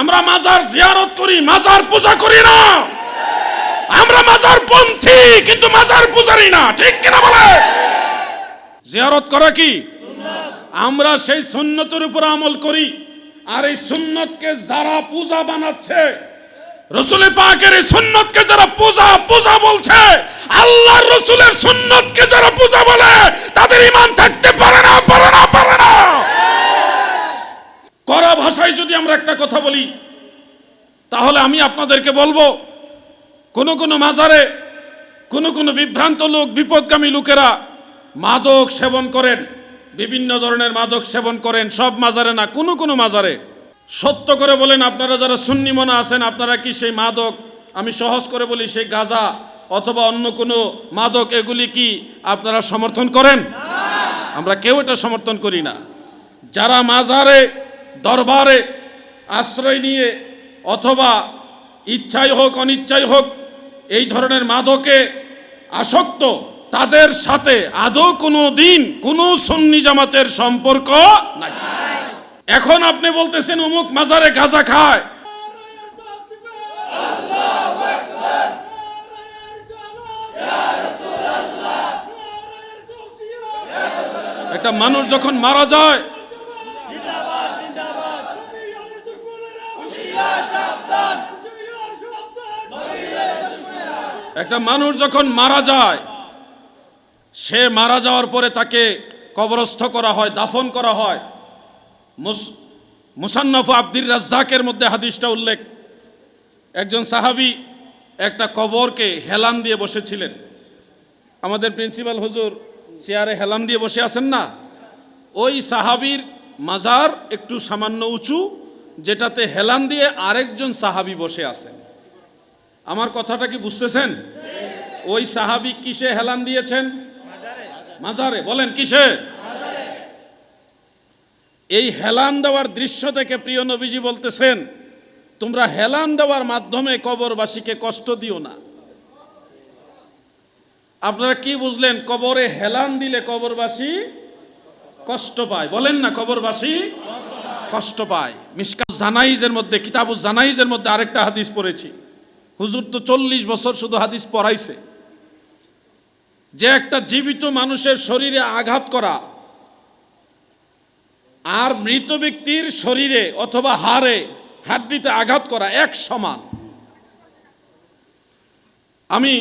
আমরা মাজার জিয়ারত করি, মাজার পূজা করি না। আমরা মাজার পন্থী, কিন্তু মাজার পূজারি না, ঠিক কিনা বলে? জিয়ারত করা কি? আমরা সেই সুন্নতের উপর আমল করি, আর এই সুন্নতকে যারা পূজা বানাচ্ছে রসুলের পাকের এই সুন্নতকে যারা পূজা পূজা বলছে, আল্লাহর রসুলের সুন্নতকে যারা পূজা বলে, তাদের ইমান থাকতে পারে না পারে না পারে না। করা ভাষায় যদি আমরা একটা কথা বলি, তাহলে আমি আপনাদেরকে বলব, কোন কোন মাজারে, কোন কোন বিভ্রান্ত লোক, বিপদগামী লোকেরা মাদক সেবন করেন, বিভিন্ন ধরনের মাদক সেবন করেন, সব মাজারে না, কোন কোন মাজারে। সত্য করে বলেন, আপনারা যারা সুন্নি মনে আছেন, আপনারা কি সেই মাদক, আমি সহজ করে বলি, সেই গাজা অথবা অন্য কোনো মাদক, এগুলি কি আপনারা সমর্থন করেন? আমরা কেউ এটা সমর্থন করি না। যারা মাজারে দরবারে আশ্রয় নিয়ে অথবা ইচ্ছাই হোক, অনিচ্ছাই হোক, এই ধরনের মাদকে আসক্ত, তাদের সাথে আদৌ কোনো দিন কোনো সুন্নি জামাতের সম্পর্ক নাই। এখন আপনি বলতেছেন, অমুক মাজারে গাঁজা খায়। একটা মানুষ যখন মারা যায় একটা মানুষ যখন মারা যায়, সে মারা যাওয়ার পরে তাকে কবরস্থ করা হয়, দাফন করা হয়। মুস- মুসান্নফ আব্দুর রাজ্জাকের মধ্যে হাদিসটা উল্লেখ। একজন সাহাবি একটা কবরকে হেলান দিয়ে বসেছিলেন। আমাদের প্রিন্সিপাল হুজুর চেয়ারে হেলান দিয়ে বসে আছেন না? ওই সাহাবির মাজার একটু সামান্য উঁচু, যেটাতে হেলান দিয়ে আরেকজন সাহাবি বসে আছেন। আমার কথাটা কি বুঝতেছেন? ওই সাহাবি কিসে হেলান দিয়েছেন? মাজারে। বলেন, কিসে? এই হেলান দেওয়ার দৃশ্য দেখে প্রিয় নবীজি বলতেছেন, তোমরা হেলান দেওয়ার মাধ্যমে কবরবাসীকে কষ্ট দিও না। আপনারা কি বুঝলেন? কবরে হেলান দিলে কবরবাসী কষ্ট পায়। বলেন না, কবরবাসী কষ্ট পায়। মিসকা জানাইজের মধ্যে, কিতাবুজ জানাইজের মধ্যে আরেকটা হাদিস পড়েছি। হুজুর তো চল্লিশ বছর শুধু হাদিস পড়াইছে। যে একটা জীবিত মানুষের শরীরে আঘাত করা আর মৃত ব্যক্তির শরীরে অথবা হাড়ে, হাড্ডিতে আঘাত করা এক সমান। আমি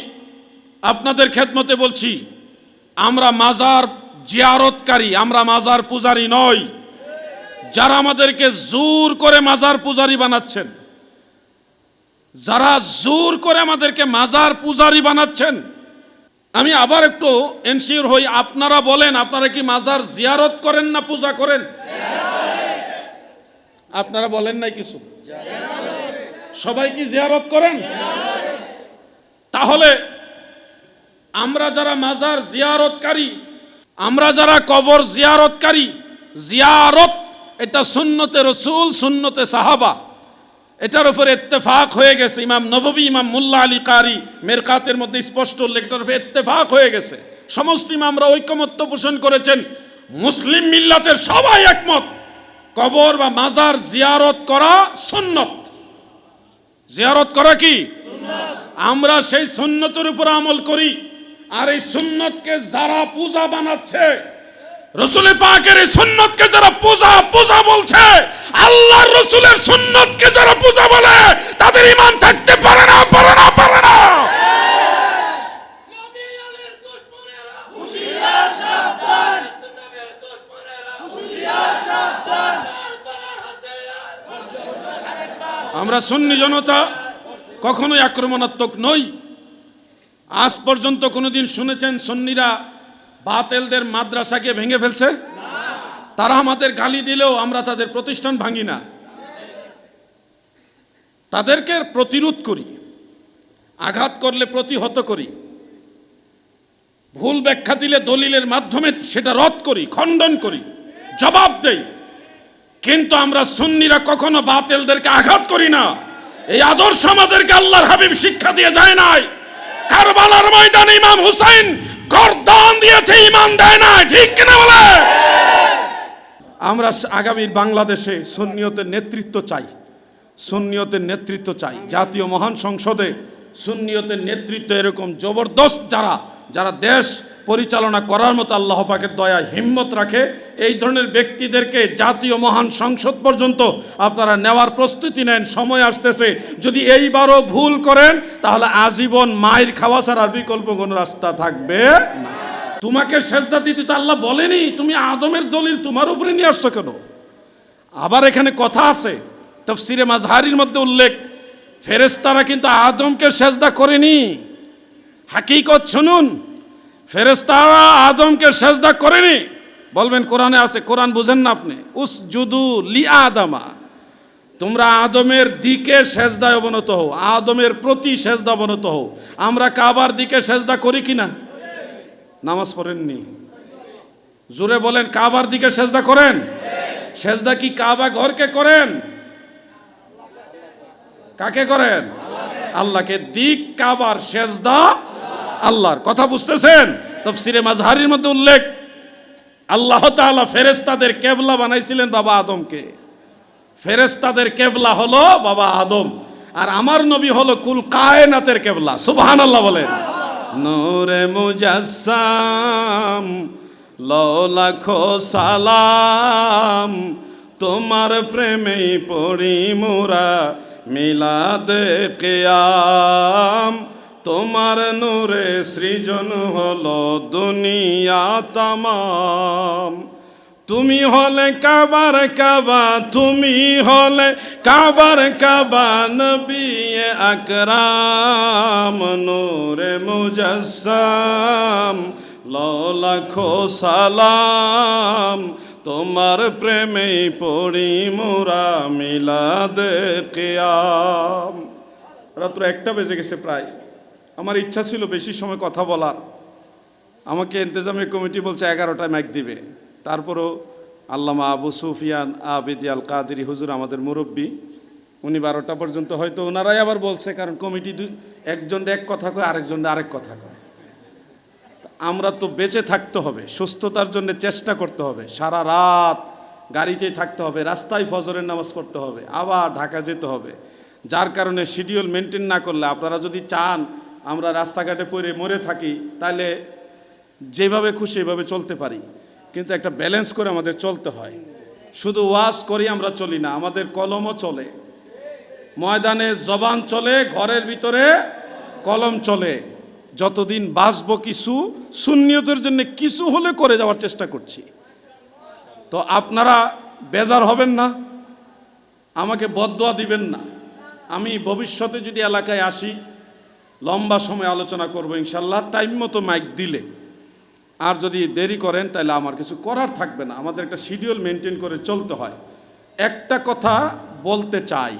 আপনাদের খেদমতে বলছি, আমরা মাজার জিয়ারতকারী, আমরা মাজার পূজারি নই। যারা আমাদেরকে জোর করে মাজার পূজারি বানাচ্ছেন যারা জোর করে আমাদেরকে মাজার পূজারি বানাচ্ছেন, আমি আবার একটু এনশিওর হই, আপনারা বলেন, আপনারা কি মাজার জিয়ারত করেন না পূজা করেন? আপনারা বলেন নাই কিছু? সবাই কি জিয়ারত করেন? তাহলে আমরা যারা মাজার জিয়ারতকারী, আমরা যারা কবর জিয়ারতকারী, জিয়ারত এটা সুন্নতে রসুল, সুন্নতে সাহাবা। এটার উপরে ইত্তেফাক হয়ে গেছে। ইমাম নববী, ইমাম মুল্লা আলী কারি মেরকাতের মধ্যে স্পষ্ট উল্লেখ এটার উপরে ইত্তেফাক হয়ে গেছে। সমস্ত ইমামরা ঐকমত্য পোষণ করেছেন। মুসলিম মিল্লাতের সবাই একমত। কবর বা মাজার জিয়ারত করা সুন্নত। জিয়ারত করা কি? আমরা সেই সুন্নতের উপর আমল করি। আর এই সুন্নতকে যারা পূজা বানাচ্ছে রসুলের পাকের এই সুন্নতকে যারা পূজা পূজা বলছে, আল্লাহর রসুলের সুন্নতকে যারা পূজা বলে, তাদের ইমান থাকতে পারে না পারে না পারে না। আমরা সুন্নি জনতা কখনোই আক্রমণাত্মক নই। আজ পর্যন্ত কোনোদিন শুনেছেন সন্নিরা বাতেলদের মাদ্রাসাকে ভেঙে ফেলছে। তারা আমাদের গালি দিলেও আমরা তাদের প্রতিষ্ঠান ভাঙি না। তাদেরকে প্রতিরোধ করি, আঘাত করলে প্রতিহত করি, ভুল ব্যাখ্যা দিলে দলিলের মাধ্যমে সেটা রদ করি, খণ্ডন করি, জবাব দেই। কিন্তু আমরা সুন্নিরা কখনো বাতেলদেরকে আঘাত করি না। এই আদর্শ আমাদেরকে আল্লাহর হাবিব শিক্ষা দিয়ে যায় নাই। কারবালার ময়দানে ইমাম হুসাইন গর্দান দিয়েছে, ইমান দেয় না ঠিক কিনা বলে? আমরা আগামী বাংলাদেশে সুন্নিয়তের নেতৃত্ব চাই, সুন্নিয়তের নেতৃত্ব চাই। জাতীয় মহান সংসদে সুন্নিয়তের নেতৃত্ব এরকম জবরদস্ত যারা যারা দেশ পরিচালনা করার মতো আল্লাহ পাকের দয়া, হিম্মত রাখে, এই ধরনের ব্যক্তিদেরকে জাতীয় মহান সংসদ পর্যন্ত আপনারা নেওয়ার প্রস্তুতি নেন, সময় আসতেছে। যদি এইবারও ভুল করেন, তাহলে আজীবন মায়ের খাওয়া ছাড়ার বিকল্প কোনো রাস্তা থাকবে না। তোমাকে সেজদা দিতে তো আল্লাহ বলেনি, তুমি আদমের দলিল তোমার উপরে নিয়ে আসছো কেন? আবার এখানে কথা আছে, তফসিরে মাজহারির মধ্যে উল্লেখ ফেরেস্তারা কিন্তু আদমকে সেজদা করেনি। হাকিকত শুনুন। ফেরেস্তারা আদমকে সেজদা করেনি। বলবেন, কোরআনে আছে, কোরআন বুঝেন না আপনি। উস জুদু লি আদামা। তোমরা আদমের দিকে সেজদায় অবনত হও। আদমের প্রতি সেজদা অবনত হও। আমরা কাবার দিকে সেজদা করি কিনা নামাজ পড়েননি। জোরে বলেন, কাবার দিকে সেজদা করেন? সেজদা কি কাবা ঘরকে করেন? কাকে করেন? আল্লাহকে। দিক কাবার সেজদা আল্লাহর কথা বুঝতেছেন? তফসিরে মাজহারির মধ্যে উল্লেখ, আল্লাহ তাআলা ফেরেশতাদের কেবলা বানাইছিলেন বাবা আদমকে। ফেরেশতাদের কেবলা হলো বাবা আদম, আর আমার নবী হলো কুল কায়নাতের কেবলা, সুবহানাল্লাহ বলেন। নূরে মুজাসসাম লাখো সালাম, তোমার প্রেমেই পড়ি মোরা মিলাদ কেয়াম। তোমার নূরে সৃজন হলো দুনিয়া তামাম। তুমি হলে কাবার কাবা, তুমি হলে কাবার কাবা নবী আকরাম, নূরে মুজাসসাম। লাখো সালাম, তোমার প্রেমে পড়ি মোরা মিলাদ কেয়াম। রাত্র একটা বেজে গেছে প্রায়। আমার ইচ্ছা ছিল বেশি সময় কথা বলার। আমাকে ইন্তেজামী কমিটি বলছে এগারোটায় ম্যাক দিবে। তারপরও আল্লামা আবু সুফিয়ান আবিদি আল কাদেরি হুজুর আমাদের মুরব্বী, উনি বারোটা পর্যন্ত হয়তো ওনারাই আবার বলছে, কারণ কমিটি দুই একজন এক কথা কয়, আরেকজন আরেক কথা কয়। আমরা তো বেঁচে থাকতে হবে, সুস্থতার জন্য চেষ্টা করতে হবে। সারা রাত গাড়িতেই থাকতে হবে, রাস্তায় ফজরের নামাজ পড়তে হবে, আবার ঢাকা যেতে হবে। যার কারণে শিডিউল মেনটেন না করলে আপনারা যদি চান আমরা রাস্তাঘাটে পড়ে মরে থাকি, তাহলে যেভাবে খুশি এভাবে চলতে পারি। কিন্তু একটা ব্যালেন্স করে আমাদের চলতে হয়। শুধু ওয়াজ করি আমরা চলি না, আমাদের কলমও চলে। ময়দানে জবান চলে, ঘরের ভিতরে কলম চলে। যতদিন বাঁচব কিছু শূন্যতের জন্য কিছু হলে করে যাওয়ার চেষ্টা করছি। তো আপনারা বেজার হবেন না, আমাকে বদয়া দিবেন না। আমি ভবিষ্যতে যদি এলাকায় আসি লম্বা সময় আলোচনা করব ইনশাল্লাহ টাইম মতো মাইক দিলে। আর যদি দেরি করেন, তাহলে আমার কিছু করার থাকবে না। আমাদের একটা শিডিউল মেনটেন করে চলতে হয়। একটা কথা বলতে চাই।